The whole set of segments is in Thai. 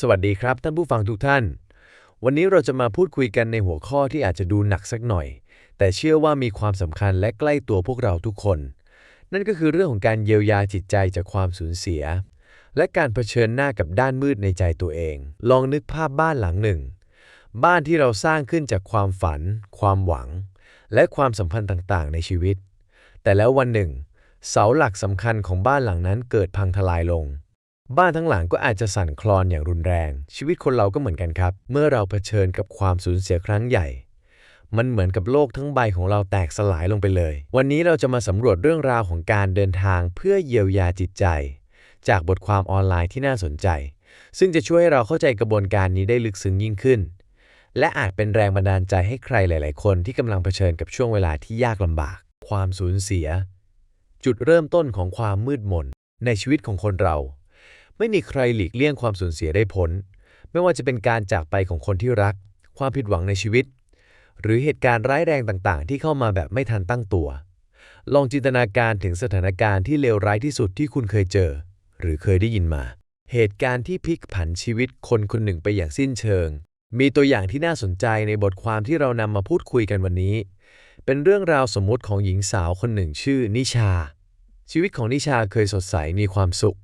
สวัสดีครับท่านผู้ฟังทุกท่าน วันนี้เราจะมาพูดคุยกันในหัวข้อที่อาจจะดูหนักสักหน่อย แต่เชื่อว่ามีความสำคัญและใกล้ตัวพวกเราทุกคน นั่นก็คือเรื่องของการเยียวยาจิตใจจากความสูญเสีย และการเผชิญหน้ากับด้านมืดในใจตัวเอง ลองนึกภาพบ้านหลังหนึ่ง บ้านที่เราสร้างขึ้นจากความฝัน ความหวัง และความสัมพันธ์ต่างๆ ในชีวิต แต่แล้ววันหนึ่ง เสาหลักสำคัญของบ้านหลังนั้นเกิดพังทลายลง บ้านทั้งหลังก็อาจจะสั่นคลอนอย่างรุนแรง ชีวิตคนเราก็เหมือนกันครับ เมื่อเราเผชิญกับความสูญเสียครั้งใหญ่ มันเหมือนกับโลกทั้งใบของเราแตกสลายลงไปเลย วันนี้เราจะมาสำรวจเรื่องราวของการเดินทางเพื่อเยียวยาจิตใจ จากบทความออนไลน์ที่น่าสนใจ ซึ่งจะช่วยให้เราเข้าใจกระบวนการนี้ได้ลึกซึ้งยิ่งขึ้น และอาจเป็นแรงบันดาลใจให้ใครหลาย ๆ คนที่กำลังเผชิญกับช่วงเวลาที่ยากลำบาก ความสูญเสีย จุดเริ่มต้นของความมืดมนในชีวิตของคนเรา ไม่มีใครหลีกเลี่ยงความสูญเสียได้พ้น ไม่ว่าจะเป็นการจากไปของคนที่รัก ความผิดหวังในชีวิต หรือเหตุการณ์ร้ายแรงต่างๆ ที่เข้ามาแบบไม่ทันตั้งตัว ลองจินตนาการถึงสถานการณ์ที่เลวร้ายที่สุดที่คุณเคยเจอ หรือเคยได้ยินมา เหตุการณ์ที่พลิกผันชีวิตคนคนหนึ่งไปอย่างสิ้นเชิง มีตัวอย่างที่น่าสนใจในบทความที่เรานำมาพูดคุยกันวันนี้ เป็นเรื่องราวสมมุติของหญิงสาวคนหนึ่งชื่อนิชา ชีวิตของนิชาเคยสดใสมีความสุข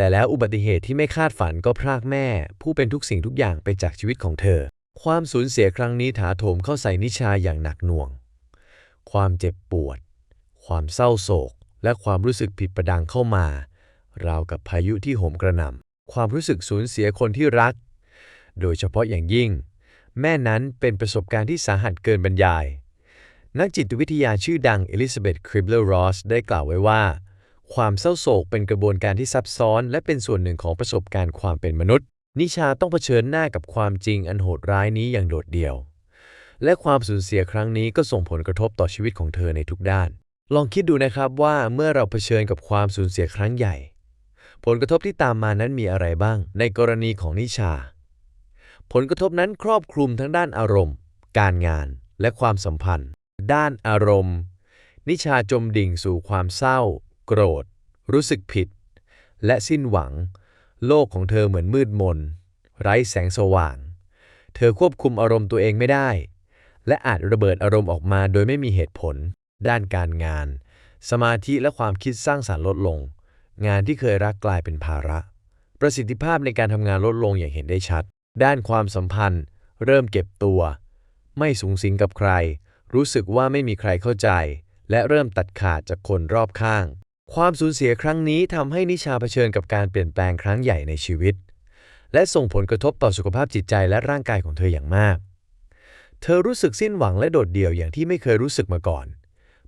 แต่แล้วอุบัติเหตุที่ไม่คาดฝันก็พรากแม่ ผู้เป็นทุกสิ่งทุกอย่างไปจากชีวิตของเธอ ความสูญเสียครั้งนี้ถาโถมเข้าใส่นิชาอย่างหนักหน่วง ความเจ็บปวด ความเศร้าโศก และความรู้สึกผิดประดังเข้ามา ราวกับพายุที่โหมกระหน่ำความรู้สึกสูญเสียคนที่รัก โดยเฉพาะอย่างยิ่ง แม่นั้นเป็นประสบการณ์ที่สาหัสเกินบรรยาย นักจิตวิทยาชื่อดังเอลิซาเบธคริบเลอร์รอสได้กล่าวไว้ว่า ความเศร้าโศกเป็นกระบวนการที่ซับซ้อน และเป็นส่วนหนึ่งของประสบการณ์ความเป็นมนุษย์ นิชาต้องเผชิญหน้ากับความจริงอันโหดร้ายนี้อย่างโดดเดี่ยว และความสูญเสียครั้งนี้ก็ส่งผลกระทบต่อชีวิตของเธอในทุกด้าน ลองคิดดูนะครับว่าเมื่อเราเผชิญกับความสูญเสียครั้งใหญ่ ผลกระทบที่ตามมานั้นมีอะไรบ้าง ในกรณีของนิชา ผลกระทบนั้นครอบคลุมทั้งด้านอารมณ์ การงาน และความสัมพันธ์ ด้านอารมณ์ นิชาจมดิ่งสู่ความเศร้า โกรธ รู้สึกผิด และสิ้นหวัง โลกของเธอเหมือนมืดมน ไร้แสงสว่าง เธอควบคุมอารมณ์ตัวเองไม่ได้ และอาจระเบิดอารมณ์ออกมาโดยไม่มีเหตุผล ด้านการงาน สมาธิและความคิดสร้างสารรค์ลดลง งานที่เคยรักกลายเป็นภาระ ประสิทธิภาพในการทำงานลดลงอย่างเห็นได้ชัด ด้านความสัมพันธ์ เริ่มเก็บตัว ไม่สูงสิงกับใคร รู้สึกว่าไม่มีใครเข้าใจและเริ่มตัดขาดจากคนรอบข้าง ความสูญเสียครั้งนี้ทำให้นิชาเผชิญกับการเปลี่ยนแปลงครั้งใหญ่ในชีวิต และส่งผลกระทบต่อสุขภาพจิตใจและร่างกายของเธออย่างมาก เธอรู้สึกสิ้นหวังและโดดเดี่ยวอย่างที่ไม่เคยรู้สึกมาก่อน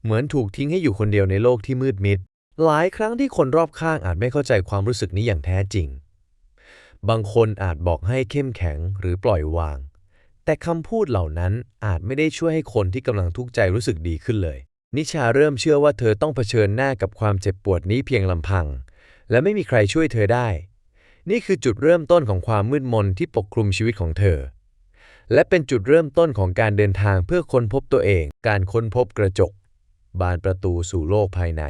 เหมือนถูกทิ้งให้อยู่คนเดียวในโลกที่มืดมิด หลายครั้งที่คนรอบข้างอาจไม่เข้าใจความรู้สึกนี้อย่างแท้จริง บางคนอาจบอกให้เข้มแข็งหรือปล่อยวาง แต่คำพูดเหล่านั้นอาจไม่ได้ช่วยให้คนที่กำลังทุกข์ใจรู้สึกดีขึ้นเลย นิชาเริ่มเชื่อว่าเธอต้องเผชิญหน้ากับความเจ็บปวดนี้เพียงลำพัง และไม่มีใครช่วยเธอได้ นี่คือจุดเริ่มต้นของความมืดมนที่ปกคลุมชีวิตของเธอ และเป็นจุดเริ่มต้นของการเดินทางเพื่อค้นพบตัวเอง การค้นพบกระจก บานประตูสู่โลกภายใน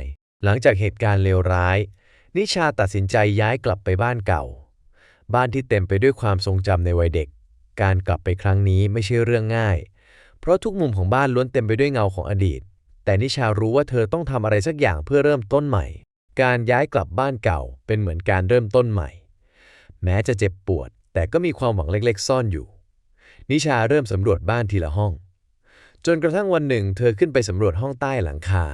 หลังจากเหตุการณ์เลวร้าย นิชาตัดสินใจย้ายกลับไปบ้านเก่า บ้านที่เต็มไปด้วยความทรงจำในวัยเด็ก การกลับไปครั้งนี้ไม่ใช่เรื่องง่าย เพราะทุกมุมของบ้านล้วนเต็มไปด้วยเงาของอดีต แต่นิชารู้ว่าเธอต้องทำอะไรสักอย่างเพื่อเริ่มต้นใหม่ การย้ายกลับบ้านเก่าเป็นเหมือนการเริ่มต้นใหม่ แม้จะเจ็บปวด แต่ก็มีความหวังเล็กๆ ซ่อนอยู่ นิชาเริ่มสำรวจบ้านทีละห้อง จนกระทั่งวันหนึ่ง เธอขึ้นไปสำรวจห้องใต้หลังคา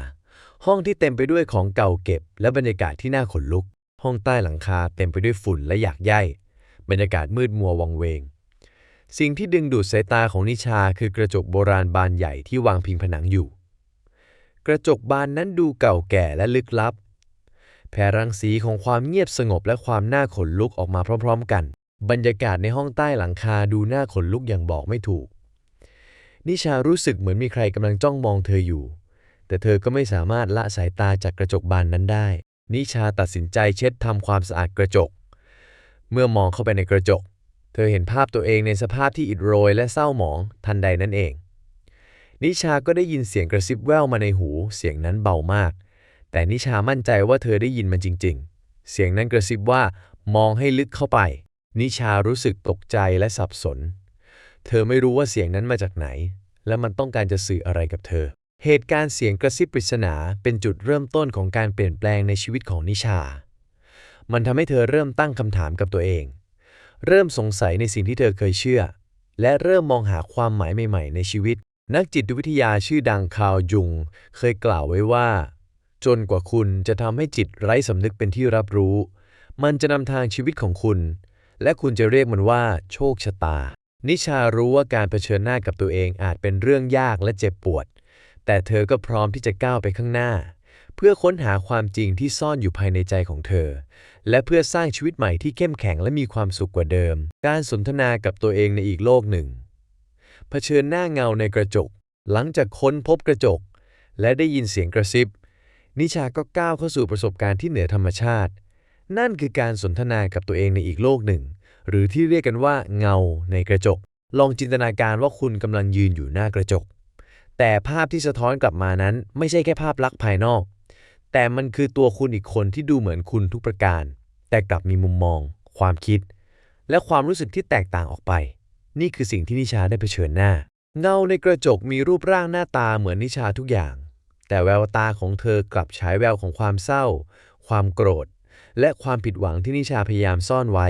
ห้องที่เต็มไปด้วยของเก่าเก็บ และบรรยากาศที่น่าขนลุก ห้องใต้หลังคาเต็มไปด้วยฝุ่นและหยากใยบรรยากาศมืดมัววังเวงสิ่งที่ดึงดูดสายตาของนิชาคือกระจกโบราณบานใหญ่ที่วางพิงผนังอยู่ กระจกบานนั้นดูเก่าแก่และลึกลับ แผ่รังสีของความเงียบสงบและความน่าขนลุกออกมาพร้อม ๆ กัน บรรยากาศในห้องใต้หลังคาดูน่าขนลุกอย่างบอกไม่ถูก นิชารู้สึกเหมือนมีใครกำลังจ้องมองเธออยู่ แต่เธอก็ไม่สามารถละสายตาจากกระจกบานนั้นได้ นิชาตัดสินใจเช็ดทำความสะอาดกระจก เมื่อมองเข้าไปในกระจก เธอเห็นภาพตัวเองในสภาพที่อิดโรยและเศร้าหมองทันใดนั่นเอง นิชาก็ได้ยินเสียงกระซิบแว่วมาในหู เสียงนั้นเบามาก แต่นิชามั่นใจว่าเธอได้ยินมันจริง ๆ เสียงนั้นกระซิบว่ามองให้ลึกเข้าไป นิชารู้สึกตกใจและสับสน เธอไม่รู้ว่าเสียงนั้นมาจากไหน และมันต้องการจะสื่ออะไรกับเธอ เหตุการณ์เสียงกระซิบปริศนาเป็นจุดเริ่มต้นของการเปลี่ยนแปลงในชีวิตของนิชา มันทำให้เธอเริ่มตั้งคำถามกับตัวเอง เริ่มสงสัยในสิ่งที่เธอเคยเชื่อ และเริ่มมองหาความหมายใหม่ ๆ ในชีวิต นักจิตวิทยาชื่อดังคาร์ลยุง เคยกล่าวไว้ว่า จนกว่าคุณจะทำให้จิตไร้สำนึกเป็นที่รับรู้ มันจะนำทางชีวิตของคุณ และคุณจะเรียกมันว่า โชคชะตา นิชารู้ว่าการเผชิญหน้ากับตัวเองอาจเป็นเรื่องยากและเจ็บปวด แต่เธอก็พร้อมที่จะก้าวไปข้างหน้า เพื่อค้นหาความจริงที่ซ่อนอยู่ภายในใจของเธอ และเพื่อสร้างชีวิตใหม่ที่เข้มแข็งและมีความสุขกว่าเดิม การสนทนากับตัวเองในอีกโลกหนึ่ง เผชิญหน้าเงาในกระจก หลังจากค้นพบกระจก และได้ยินเสียงกระซิบ นิชาก็ก้าวเข้าสู่ประสบการณ์ที่เหนือธรรมชาติ นั่นคือการสนทนากับตัวเองในอีกโลกหนึ่ง หรือที่เรียกกันว่าเงาในกระจก ลองจินตนาการว่าคุณกำลังยืนอยู่หน้ากระจก แต่ภาพที่สะท้อนกลับมานั้น ไม่ใช่แค่ภาพลักษณ์ภายนอก แต่มันคือตัวคุณอีกคนที่ดูเหมือนคุณทุกประการ แต่กลับมีมุมมอง ความคิด และความรู้สึกที่แตกต่างออกไป นี่คือสิ่งที่นิชาได้เผชิญหน้า เงาในกระจกมีรูปร่างหน้าตาเหมือนนิชาทุกอย่าง แต่แววตาของเธอกลับฉายแววของความเศร้า ความโกรธ และความผิดหวังที่นิชาพยายามซ่อนไว้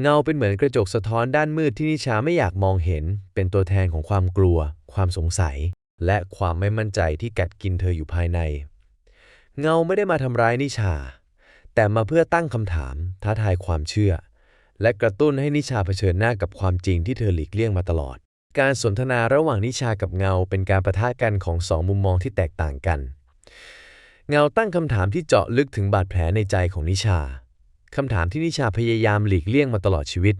เงาเป็นเหมือนกระจกสะท้อนด้านมืดที่นิชาไม่อยากมองเห็น เป็นตัวแทนของความกลัว ความสงสัย และความไม่มั่นใจที่กัดกินเธออยู่ภายใน เงาไม่ได้มาทำร้ายนิชา แต่มาเพื่อตั้งคำถามท้าทายความเชื่อ และกระตุ้นให้นิชาเผชิญหน้ากับความจริงที่เธอหลีกเลี่ยงมาตลอด การสนทนาระหว่างนิชากับเงาเป็นการประทะกันของสองมุมมองที่แตกต่างกัน เงาตั้งคำถามที่เจาะลึกถึงบาดแผลในใจของนิชาคำถามที่นิชาพยายามหลีกเลี่ยงมาตลอดชีวิต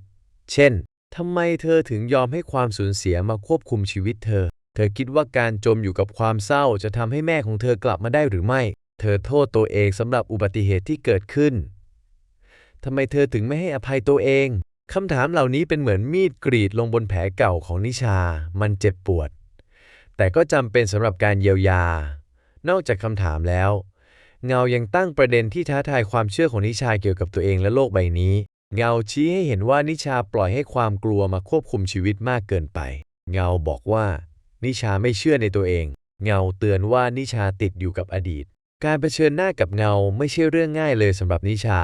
เช่นทำไมเธอถึงยอมให้ความสูญเสียมาควบคุมชีวิตเธอ เธอคิดว่าการจมอยู่กับความเศร้าจะทำให้แม่ของเธอกลับมาได้หรือไม่ เธอโทษตัวเองสำหรับอุบัติเหตุที่เกิดขึ้น ทำไมเธอถึงไม่ให้อภัยตัวเอง คำถามเหล่านี้เป็นเหมือนมีดกรีดลงบนแผลเก่าของนิชา มันเจ็บปวด แต่ก็จำเป็นสำหรับการเยียวยา นอกจากคำถามแล้ว เงายังตั้งประเด็นที่ท้าทายความเชื่อของนิชาเกี่ยวกับตัวเองและโลกใบนี้ เงาชี้ให้เห็นว่านิชาปล่อยให้ความกลัวมาควบคุมชีวิตมากเกินไป เงาบอกว่า นิชาไม่เชื่อในตัวเอง เงาเตือนว่านิชาติดอยู่กับอดีต การเผชิญหน้ากับเงาไม่ใช่เรื่องง่ายเลยสำหรับนิชา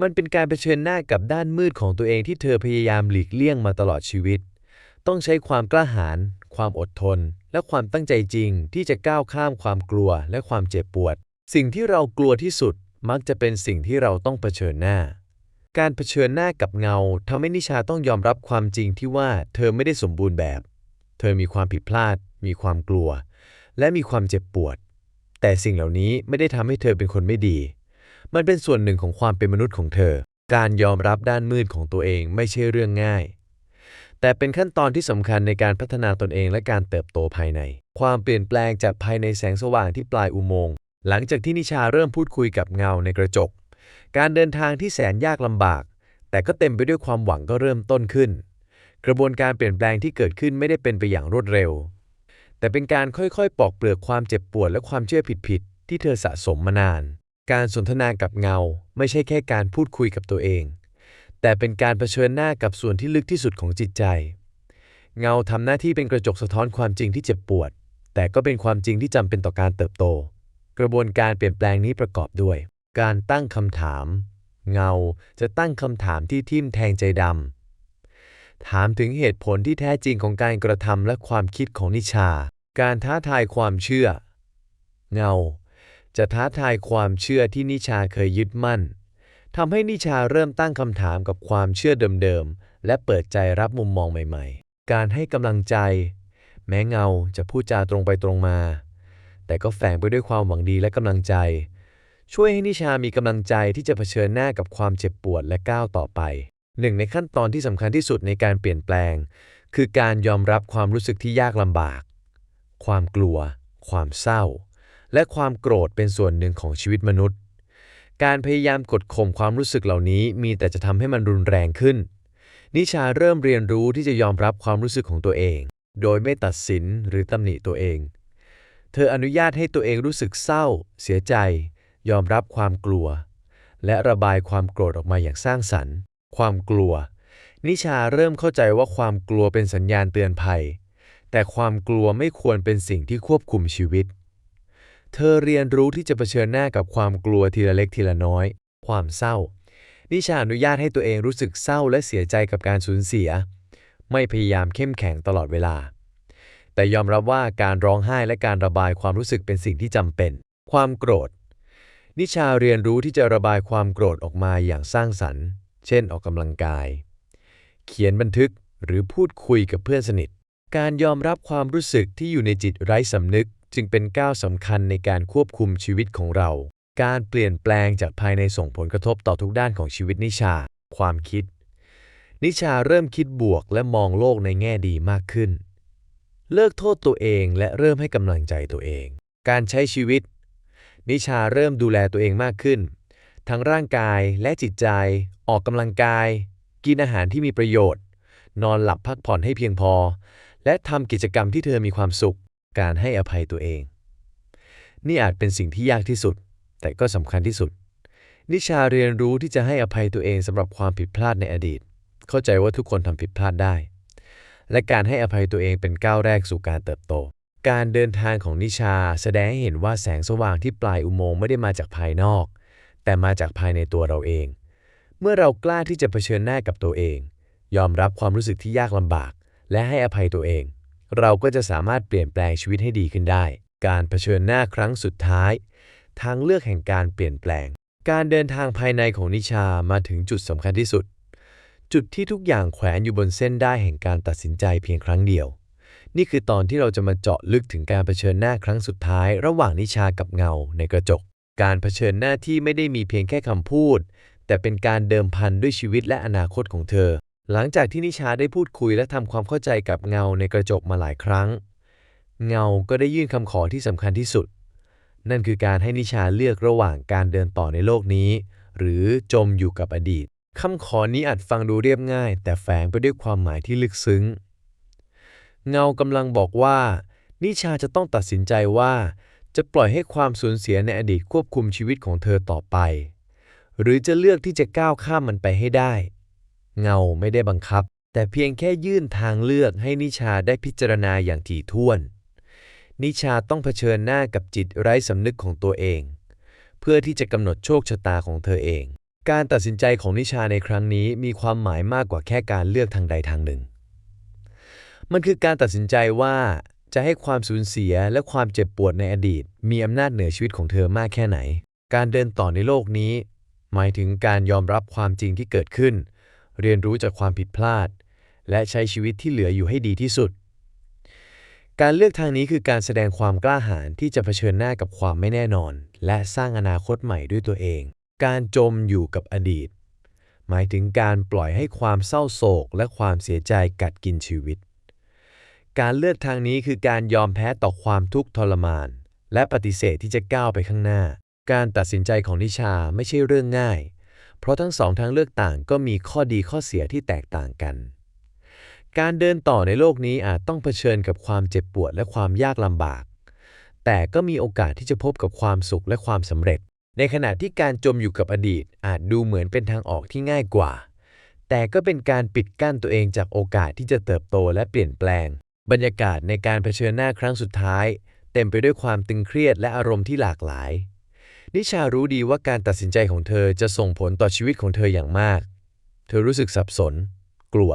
มันเป็นการเผชิญหน้ากับด้านมืดของตัวเองที่เธอพยายามหลีกเลี่ยงมาตลอดชีวิต ต้องใช้ความกล้าหาญความอดทน และความตั้งใจจริง ที่จะก้าวข้ามความกลัวและความเจ็บปวด สิ่งที่เรากลัวที่สุดมักจะเป็นสิ่งที่เราต้องเผชิญหน้า การเผชิญหน้ากับเงาทำให้นิชาต้องยอมรับความจริงที่ว่าเธอไม่ได้สมบูรณ์แบบ เธอมีความผิดพลาด มีความกลัว และมีความเจ็บปวด แต่สิ่งเหล่านี้ไม่ได้ทำให้เธอเป็นคนไม่ดี มันเป็นส่วนหนึ่งของความเป็นมนุษย์ของเธอ การยอมรับด้านมืดของตัวเองไม่ใช่เรื่องง่าย แต่เป็นขั้นตอนที่สำคัญในการพัฒนาตนเองและการเติบโตภายใน ความเปลี่ยนแปลงจากภายในแสงสว่างที่ปลายอุโมงค์หลังจากที่นิชาเริ่มพูดคุยกับเงาในกระจก การเดินทางที่แสนยากลำบาก แต่ก็เต็มไปด้วยความหวังก็เริ่มต้นขึ้น กระบวนการเปลี่ยนแปลงที่เกิดขึ้นไม่ได้เป็นไปอย่างรวดเร็ว แต่เป็นการค่อยๆ ปอกเปลือกความเจ็บปวดและความเชื่อผิดๆที่เธอสะสมมานาน การสนทนากับเงา ไม่ใช่แค่การพูดคุยกับตัวเอง แต่เป็นการเผชิญหน้ากับส่วนที่ลึกที่สุดของจิตใจ เงาทำหน้าที่เป็นกระจกสะท้อนความจริงที่เจ็บปวด แต่ก็เป็นความจริงที่จำเป็นต่อการเติบโต กระบวนการเปลี่ยนแปลงนี้ประกอบด้วย การตั้งคำถาม เงาจะตั้งคำถามที่ทิ่มแทงใจดำถามถึงเหตุผลที่แท้จริงของการกระทำและความคิดของนิชา การท้าทายความเชื่อ เงา จะท้าทายความเชื่อที่นิชาเคยยึดมั่นทำให้นิชาเริ่มตั้งคำถามกับความเชื่อเดิมๆ และเปิดใจรับมุมมองใหม่ๆ การให้กำลังใจ แม้เงาจะพูดจาตรงไปตรงมา แต่ก็แฝงไปด้วยความหวังดีและกำลังใจ ช่วยให้นิชามีกำลังใจที่จะเผชิญหน้ากับความเจ็บปวดและก้าวต่อไป หนึ่งในขั้นตอนที่สำคัญที่สุดในการเปลี่ยนแปลง คือการยอมรับความรู้สึกที่ยากลำบาก ความกลัว ความเศร้า และความโกรธเป็นส่วนหนึ่งของชีวิตมนุษย์ การพยายามกดข่มความรู้สึกเหล่านี้มีแต่จะทำให้มันรุนแรงขึ้น นิชาเริ่มเรียนรู้ที่จะยอมรับความรู้สึกของตัวเอง โดยไม่ตัดสินหรือตำหนิตัวเอง เธออนุญาตให้ตัวเองรู้สึกเศร้า เสียใจ ยอมรับความกลัว และระบายความโกรธออกมาอย่างสร้างสรรค์ ความกลัว นิชาเริ่มเข้าใจว่าความกลัวเป็นสัญญาณเตือนภัย แต่ความกลัวไม่ควรเป็นสิ่งที่ควบคุมชีวิต เธอเรียนรู้ที่จะเผชิญหน้ากับความกลัวทีละเล็กทีละน้อย ความเศร้า นิชาอนุญาตให้ตัวเองรู้สึกเศร้าและเสียใจกับการสูญเสีย ไม่พยายามเข้มแข็งตลอดเวลา แต่ยอมรับว่าการร้องไห้และการระบายความรู้สึกเป็นสิ่งที่จำเป็น ความโกรธ นิชาเรียนรู้ที่จะระบายความโกรธออกมาอย่างสร้างสรรค์ เช่น ออกกำลังกาย เขียนบันทึกหรือพูดคุยกับเพื่อนสนิท การยอมรับความรู้สึกที่อยู่ในจิตไร้สำนึก จึงเป็นก้าวสำคัญในการควบคุมชีวิตของเรา การเปลี่ยนแปลงจากภายในส่งผลกระทบต่อทุกด้านของชีวิตนิชา ความคิด นิชาเริ่มคิดบวกและมองโลกในแง่ดีมากขึ้น เลิกโทษตัวเองและเริ่มให้กำลังใจตัวเอง การใช้ชีวิต นิชาเริ่มดูแลตัวเองมากขึ้น ทั้งร่างกายและจิตใจ ออกกำลังกาย กินอาหารที่มีประโยชน์ นอนหลับพักผ่อนให้เพียงพอ และทำกิจกรรมที่เธอมีความสุข การให้อภัยตัวเอง นี่อาจเป็นสิ่งที่ยากที่สุด แต่ก็สำคัญที่สุด นิชาเรียนรู้ที่จะให้อภัยตัวเองสำหรับความผิดพลาดในอดีต เข้าใจว่าทุกคนทำผิดพลาดได้ และการให้อภัยตัวเองเป็นก้าวแรกสู่การเติบโต การเดินทางของนิชาแสดงให้เห็นว่าแสงสว่างที่ปลายอุโมงค์ไม่ได้มาจากภายนอก แต่มาจากภายในตัวเราเอง เมื่อเรากล้าที่จะเผชิญหน้ากับตัวเอง ยอมรับความรู้สึกที่ยากลำบาก และให้อภัยตัวเอง เราก็จะสามารถเปลี่ยนแปลงชีวิตให้ดีขึ้นได้ การเผชิญหน้าครั้งสุดท้าย ทางเลือกแห่งการเปลี่ยนแปลง การเดินทางภายในของนิชามาถึงจุดสำคัญที่สุด จุดที่ทุกอย่างแขวนอยู่บนเส้นได้แห่งการตัดสินใจเพียงครั้งเดียว นี่คือตอนที่เราจะมาเจาะลึกถึงการเผชิญหน้าครั้งสุดท้าย ระหว่างนิชากับเงาในกระจก การเผชิญหน้าที่ไม่ได้มีเพียงแค่คำพูด แต่เป็นการเดิมพันด้วยชีวิตและอนาคตของเธอ หลังจากที่นิชาได้พูดคุยและทำความเข้าใจกับเงาในกระจกมาหลายครั้ง เงาก็ได้ยื่นคำขอที่สำคัญที่สุด นั่นคือการให้นิชาเลือกระหว่างการเดินต่อในโลกนี้ หรือจมอยู่กับอดีตคำขอนี้อาจฟังดูเรียบง่าย แต่แฝงไปด้วยความหมายที่ลึกซึ้ง เงากำลังบอกว่า นิชาจะต้องตัดสินใจว่า จะปล่อยให้ความสูญเสียในอดีตควบคุมชีวิตของเธอต่อไป หรือจะเลือกที่จะก้าวข้ามมันไปให้ได้ เงาไม่ได้บังคับ แต่เพียงแค่ยื่นทางเลือกให้นิชาได้พิจารณาอย่างถี่ถ้วน นิชาต้องเผชิญหน้ากับจิตไร้สำนึกของตัวเอง เพื่อที่จะกำหนดโชคชะตาของเธอเอง การตัดสินใจของนิชาในครั้งนี้มีความหมายมากกว่าแค่การเลือกทางใดทางหนึ่ง มันคือการตัดสินใจว่าจะให้ความสูญเสียและความเจ็บปวดในอดีต มีอำนาจเหนือชีวิตของเธอมากแค่ไหน การเดินต่อในโลกนี้ หมายถึงการยอมรับความจริงที่เกิดขึ้น เรียนรู้จากความผิดพลาด และใช้ชีวิตที่เหลืออยู่ให้ดีที่สุด การเลือกทางนี้คือการแสดงความกล้าหาญที่จะเผชิญหน้ากับความไม่แน่นอน และสร้างอนาคตใหม่ด้วยตัวเอง การจมอยู่กับอดีต หมายถึงการปล่อยให้ความเศร้าโศก และความเสียใจกัดกินชีวิต การเลือกทางนี้คือการยอมแพ้ต่อความทุกข์ทรมาน และปฏิเสธที่จะก้าวไปข้างหน้า การตัดสินใจของนิชาไม่ใช่เรื่องง่าย เพราะทั้งสองทางเลือกต่างก็มีข้อดีข้อเสียที่แตกต่างกัน การเดินต่อในโลกนี้อาจต้องเผชิญกับความเจ็บปวดและความยากลำบาก แต่ก็มีโอกาสที่จะพบกับความสุขและความสำเร็จ ในขณะที่การจมอยู่กับอดีต อาจดูเหมือนเป็นทางออกที่ง่ายกว่า แต่ก็เป็นการปิดกั้นตัวเองจากโอกาสที่จะเติบโตและเปลี่ยนแปลง บรรยากาศในการเผชิญหน้าครั้งสุดท้าย เต็มไปด้วยความตึงเครียดและอารมณ์ที่หลากหลาย นิชารู้ดีว่าการตัดสินใจของเธอจะส่งผลต่อชีวิตของเธออย่างมาก เธอรู้สึกสับสน กลัว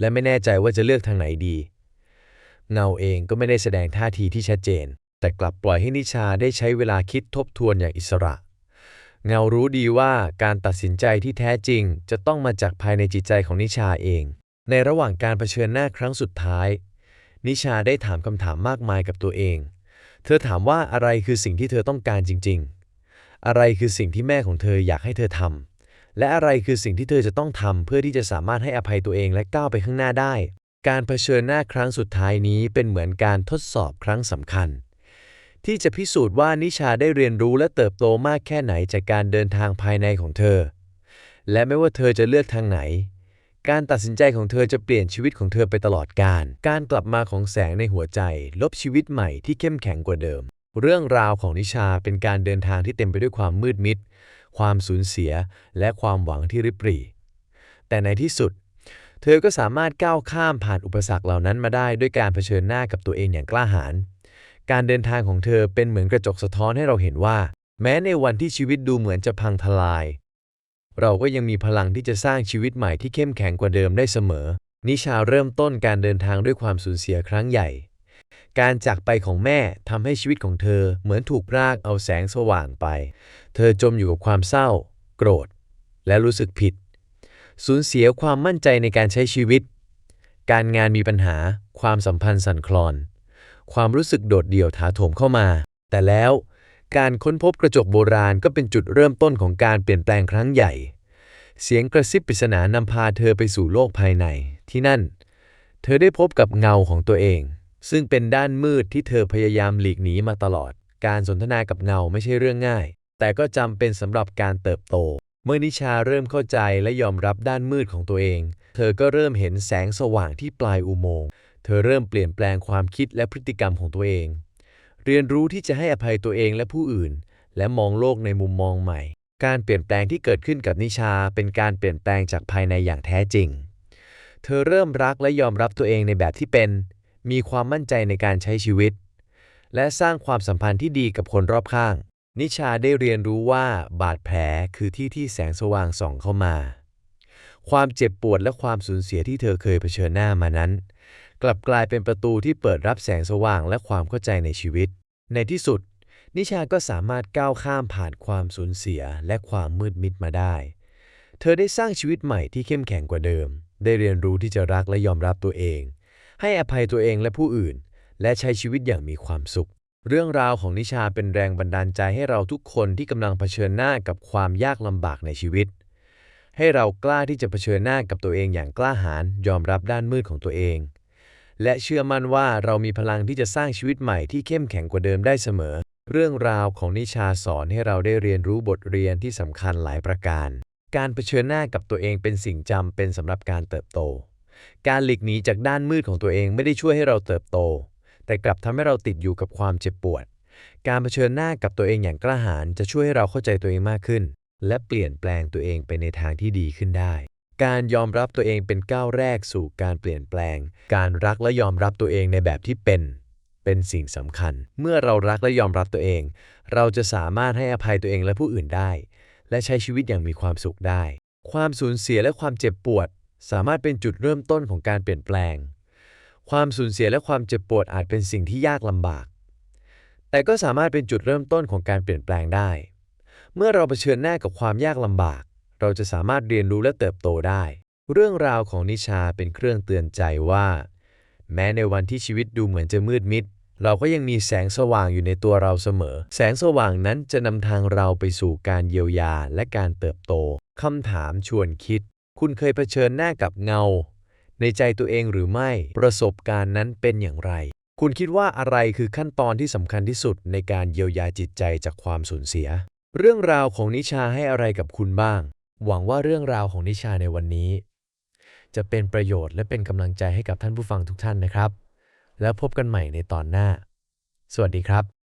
และไม่แน่ใจว่าจะเลือกทางไหนดี เงาเองก็ไม่ได้แสดงท่าทีที่ชัดเจน แต่กลับปล่อยให้นิชาได้ใช้เวลาคิดทบทวนอย่างอิสระ เงารู้ดีว่าการตัดสินใจที่แท้จริง จะต้องมาจากภายในจิตใจของนิชาเอง ในระหว่างการเผชิญหน้าครั้งสุดท้าย นิชาได้ถามคำถามมากมายกับตัวเอง เธอถามว่าอะไรคือสิ่งที่เธอต้องการจริง ๆ อะไรคือสิ่งที่แม่ของเธออยากให้เธอทำและอะไรคือสิ่งที่เธอจะต้องทำเพื่อที่จะสามารถให้อภัยตัวเองและก้าวไปข้างหน้าได้ การเผชิญหน้าครั้งสุดท้ายนี้เป็นเหมือนการทดสอบครั้งสำคัญ ที่จะพิสูจน์ว่านิชาได้เรียนรู้และเติบโตมากแค่ไหนจากการเดินทางภายในของเธอ และไม่ว่าเธอจะเลือกทางไหนการตัดสินใจของเธอจะเปลี่ยนชีวิตของเธอไปตลอดกาล การกลับมาของแสงในหัวใจ ลบชีวิตใหม่ที่เข้มแข็งกว่าเดิม เรื่องราวของนิชาเป็นการเดินทางที่เต็มไปด้วยความมืดมิด ความสูญเสีย และความหวังที่ริบหรี่ แต่ในที่สุด เธอก็สามารถก้าวข้ามผ่านอุปสรรคเหล่านั้นมาได้ด้วยการเผชิญหน้ากับตัวเองอย่างกล้าหาญ การเดินทางของเธอเป็นเหมือนกระจกสะท้อนให้เราเห็นว่า แม้ในวันที่ชีวิตดูเหมือนจะพังทลาย เราก็ยังมีพลังที่จะสร้างชีวิตใหม่ที่เข้มแข็งกว่าเดิมได้เสมอ นิชาเริ่มต้นการเดินทางด้วยความสูญเสียครั้งใหญ่ การจากไปของแม่ทำให้ชีวิตของเธอเหมือนถูกรากเอาแสงสว่างไป เธอจมอยู่กับความเศร้า โกรธ และรู้สึกผิด สูญเสียความมั่นใจในการใช้ชีวิต การงานมีปัญหา ความสัมพันธ์สั่นคลอน ความรู้สึกโดดเดี่ยวถาโถมเข้ามา แต่แล้วการค้นพบกระจกโบราณก็เป็นจุดเริ่มต้นของการเปลี่ยนแปลงครั้งใหญ่ เสียงกระซิบปริศนานำพาเธอไปสู่โลกภายใน ที่นั่น เธอได้พบกับเงาของตัวเอง ซึ่งเป็นด้านมืดที่เธอพยายามหลีกหนีมาตลอด การสนทนากับเงาไม่ใช่เรื่องง่าย แต่ก็จำเป็นสำหรับการเติบโต เมื่อนิชาเริ่มเข้าใจและยอมรับด้านมืดของตัวเอง เธอก็เริ่มเห็นแสงสว่างที่ปลายอุโมงค์ เธอเริ่มเปลี่ยนแปลงความคิดและพฤติกรรมของตัวเอง เรียนรู้ที่จะให้อภัยตัวเองและผู้อื่น และมองโลกในมุมมองใหม่ การเปลี่ยนแปลงที่เกิดขึ้นกับนิชาเป็นการเปลี่ยนแปลงจากภายในอย่างแท้จริง เธอเริ่มรักและยอมรับตัวเองในแบบที่เป็น มีความมั่นใจในการใช้ชีวิต และสร้างความสัมพันธ์ที่ดีกับคนรอบข้าง นิชาได้เรียนรู้ว่าบาดแผลคือที่ที่แสงสว่างส่องเข้ามา ความเจ็บปวดและความสูญเสียที่เธอเคยเผชิญหน้ามานั้น กลับกลายเป็นประตูที่เปิดรับแสงสว่างและความเข้าใจในชีวิต ในที่สุด นิชาก็สามารถก้าวข้ามผ่านความสูญเสียและความมืดมิดมาได้ เธอได้สร้างชีวิตใหม่ที่เข้มแข็งกว่าเดิม ได้เรียนรู้ที่จะรักและยอมรับตัวเอง ให้อภัยตัวเองและผู้อื่น และใช้ชีวิตอย่างมีความสุข เรื่องราวของนิชาเป็นแรงบันดาลใจให้เราทุกคนที่กำลังเผชิญหน้ากับความยากลำบากในชีวิต ให้เรากล้าที่จะเผชิญหน้ากับตัวเองอย่างกล้าหาญยอมรับด้านมืดของตัวเอง และเชื่อมั่นว่าเรามีพลังที่จะสร้างชีวิตใหม่ที่เข้มแข็งกว่าเดิมได้เสมอ เรื่องราวของนิชาสอนให้เราได้เรียนรู้บทเรียนที่สำคัญหลายประการ การเผชิญหน้ากับตัวเองเป็นสิ่งจำเป็นสำหรับการเติบโต การหลีกหนีจากด้านมืดของตัวเองไม่ได้ช่วยให้เราเติบโต แต่กลับทำให้เราติดอยู่กับความเจ็บปวด การเผชิญหน้ากับตัวเองอย่างกล้าหาญจะช่วยให้เราเข้าใจตัวเองมากขึ้น และเปลี่ยนแปลงตัวเองไปในทางที่ดีขึ้นได้ การยอมรับตัวเองเป็นก้าวแรกสู่การเปลี่ยนแปลง การรักและยอมรับตัวเองในแบบที่เป็น เป็นสิ่งสำคัญ เมื่อเรารักและยอมรับตัวเอง เราจะสามารถให้อภัยตัวเองและผู้อื่นได้ และใช้ชีวิตอย่างมีความสุขได้ ความสูญเสียและความเจ็บปวด สามารถเป็นจุดเริ่มต้นของการเปลี่ยนแปลง ความสูญเสียและความเจ็บปวดอาจเป็นสิ่งที่ยากลำบาก แต่ก็สามารถเป็นจุดเริ่มต้นของการเปลี่ยนแปลงได้ เมื่อเราเผชิญหน้ากับความยากลำบาก เราจะสามารถเรียนรู้และเติบโตได้ เรื่องราวของนิชาเป็นเครื่องเตือนใจว่า แม้ในวันที่ชีวิตดูเหมือนจะมืดมิด เราก็ยังมีแสงสว่างอยู่ในตัวเราเสมอ แสงสว่างนั้นจะนำทางเราไปสู่การเยียวยาและการเติบโตคำถามชวนคิด คุณเคยเผชิญหน้ากับเงา ในใจตัวเองหรือไม่ ประสบการณ์นั้นเป็นอย่างไร คุณคิดว่าอะไรคือขั้นตอนที่สำคัญที่สุดในการเยียวยาจิตใจจากความสูญเสีย เรื่องราวของนิชาให้อะไรกับคุณบ้าง หวังว่าเรื่องราวของนิชาในวันนี้ จะเป็นประโยชน์และเป็นกำลังใจให้กับท่านผู้ฟังทุกท่านนะครับ แล้วพบกันใหม่ในตอนหน้า สวัสดีครับ